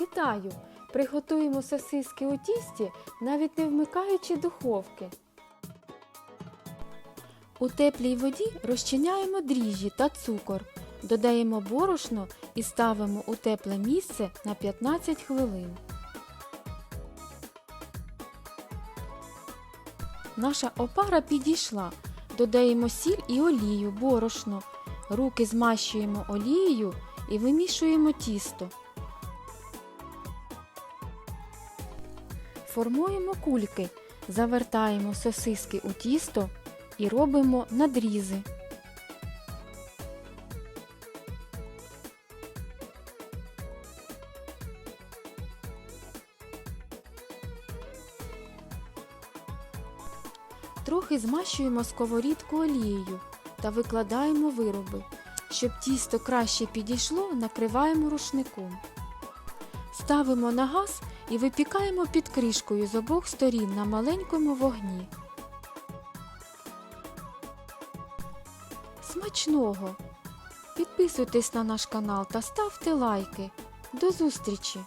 Вітаю! Приготуємо сосиски у тісті, навіть не вмикаючи духовки. У теплій воді розчиняємо дріжджі та цукор, додаємо борошно і ставимо у тепле місце на 15 хвилин. Наша опара підійшла. Додаємо сіль і олію, борошно. Руки змащуємо олією і вимішуємо тісто. Формуємо кульки, завертаємо сосиски у тісто і робимо надрізи. Трохи змащуємо сковорідку олією та викладаємо вироби. Щоб тісто краще підійшло, накриваємо рушником. Ставимо на газ і випікаємо під кришкою з обох сторін на маленькому вогні. Смачного! Підписуйтесь на наш канал та ставте лайки. До зустрічі!